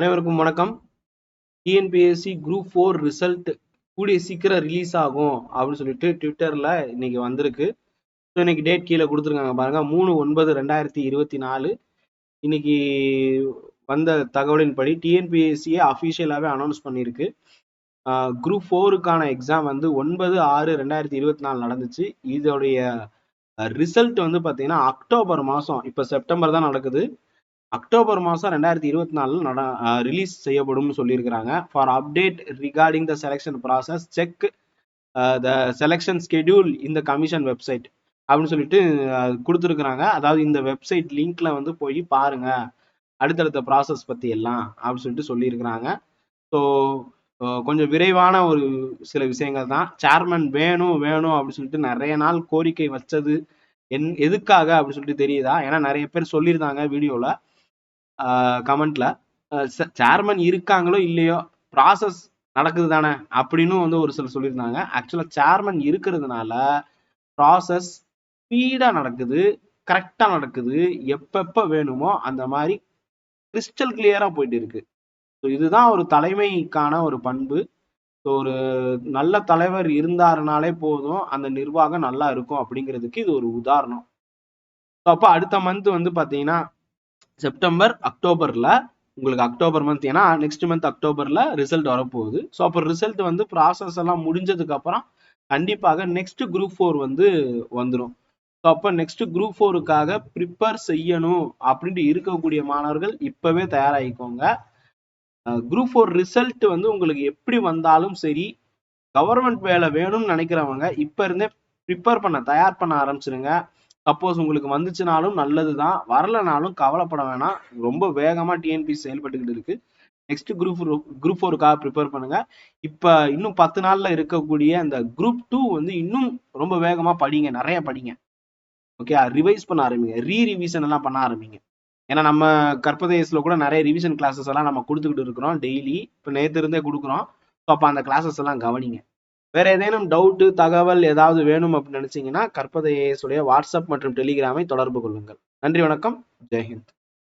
அனைவருக்கும் வணக்கம். TNPSC group four result கூடிய சீக்கிரம் ரிலீஸ் ஆகும் அப்படின்னு சொல்லிட்டு ட்விட்டரில் இன்னைக்கு வந்திருக்கு. ஸோ இன்னைக்கு டேட் கீழே கொடுத்துருக்காங்க பாருங்க. மூணு ஒன்பது ரெண்டாயிரத்தி இருபத்தி நாலு. இன்னைக்கு வந்த தகவலின்படி டிஎன்பிஎஸ்சியை அஃபிஷியலாகவே அனௌன்ஸ் பண்ணியிருக்கு குரூப் ஃபோருக்கான எக்ஸாம் வந்து ஒன்பது ஆறு ரெண்டாயிரத்தி இருபத்தி நாலு நடந்துச்சு. இதோடைய ரிசல்ட் வந்து பார்த்தீங்கன்னா அக்டோபர் மாதம் இப்போ செப்டம்பர் தான் நடக்குது. அக்டோபர் மாதம் ரெண்டாயிரத்தி இருபத்தி நாலில் நட ரிலீஸ் செய்யப்படும்னு சொல்லியிருக்கிறாங்க. For update regarding the selection process check the selection schedule இந்த கமிஷன் வெப்சைட் அப்படின்னு சொல்லிட்டு கொடுத்துருக்குறாங்க. அதாவது இந்த வெப்சைட் லிங்க்ல வந்து போய் பாருங்க. அடுத்தடுத்த ப்ராசஸ் பற்றி எல்லாம் அப்படின்னு சொல்லிட்டு சொல்லியிருக்கிறாங்க. ஸோ கொஞ்சம் விரைவான ஒரு சில விஷயங்கள் தான். சேர்மன் வேணும் வேணும் அப்படின்னு சொல்லிட்டு நிறைய நாள் கோரிக்கை வச்சது. என் எதுக்காக அப்படின்னு சொல்லிட்டு தெரியுதா? ஏன்னா நிறைய பேர் சொல்லியிருந்தாங்க வீடியோவில் கமெண்ட்ல சேர்மன் இருக்காங்களோ இல்லையோ ப்ராசஸ் நடக்குது தானே அப்படின்னு வந்து ஒரு சிலர் சொல்லியிருந்தாங்க. ஆக்சுவலாக சேர்மன் இருக்கிறதுனால ப்ராசஸ் ஸ்பீடாக நடக்குது கரெக்டாக நடக்குது எப்பப்போ வேணுமோ அந்த மாதிரி கிறிஸ்டல் கிளியராக போயிட்டு இருக்கு. ஸோ இதுதான் ஒரு தலைமைக்கான ஒரு பண்பு. ஸோ ஒரு நல்ல தலைவர் இருந்தாருனாலே போதும் அந்த நிர்வாகம் நல்லா இருக்கும் அப்படிங்கிறதுக்கு இது ஒரு உதாரணம். ஸோ அப்போ அடுத்த மந்த் வந்து பார்த்தீங்கன்னா செப்டம்பர் அக்டோபர்ல உங்களுக்கு அக்டோபர் மந்த் ஏன்னா நெக்ஸ்ட் மந்த் அக்டோபர்ல ரிசல்ட் வரப்போகுது. ஸோ அப்போ ரிசல்ட் வந்து ப்ராசஸ் எல்லாம் முடிஞ்சதுக்கப்புறம் கண்டிப்பாக நெக்ஸ்ட் குரூப் ஃபோர் வந்து வந்துடும் ஸோ அப்போ நெக்ஸ்ட் குரூப் ஃபோருக்காக ப்ரிப்பேர் செய்யணும் அப்படின்ட்டு இருக்கக்கூடிய மாணவர்கள் இப்பவே தயாராகிக்கோங்க. குரூப் ஃபோர் ரிசல்ட் வந்து உங்களுக்கு எப்படி வந்தாலும் சரி கவர்மெண்ட் வேலை வேணும்னு நினைக்கிறவங்க இப்போ இருந்தே ப்ரிப்பேர் பண்ண தயார் பண்ண ஆரம்பிச்சிருங்க. சப்போஸ் உங்களுக்கு வந்துச்சுனாலும் நல்லது தான் வரலனாலும் கவலைப்பட வேணாம். ரொம்ப வேகமாக டிஎன்பிசி செயல்பட்டுக்கிட்டு இருக்கு. நெக்ஸ்ட் குரூப் குரூப் ஃபோருக்காக ப்ரிப்பேர் பண்ணுங்க. இப்போ இன்னும் பத்து நாளில் இருக்கக்கூடிய அந்த குரூப் டூ வந்து இன்னும் ரொம்ப வேகமாக படிங்க. நிறைய படிங்க. ஓகே ரிவைஸ் பண்ண ஆரம்பிங்க. ரீ ரிவிஷன் எல்லாம் பண்ண ஆரம்பிங்க. ஏன்னா நம்ம கற்பதேசில் கூட நிறைய ரிவிஷன் கிளாஸஸ் எல்லாம் நம்ம கொடுத்துக்கிட்டு இருக்கிறோம். டெய்லி இப்போ நேற்று இருந்தே கொடுக்குறோம். ஸோ அப்போ அந்த கிளாஸஸ் எல்லாம் கவனிங்க. வேற ஏதேனும் டவுட்டு தகவல் ஏதாவது வேணும் அப்படின்னு நினைச்சீங்கன்னா கற்பதையேசுடைய வாட்ஸ்அப் மற்றும் டெலிகிராமை தொடர்பு கொள்ளுங்கள். நன்றி வணக்கம். ஜெய்ஹிந்த்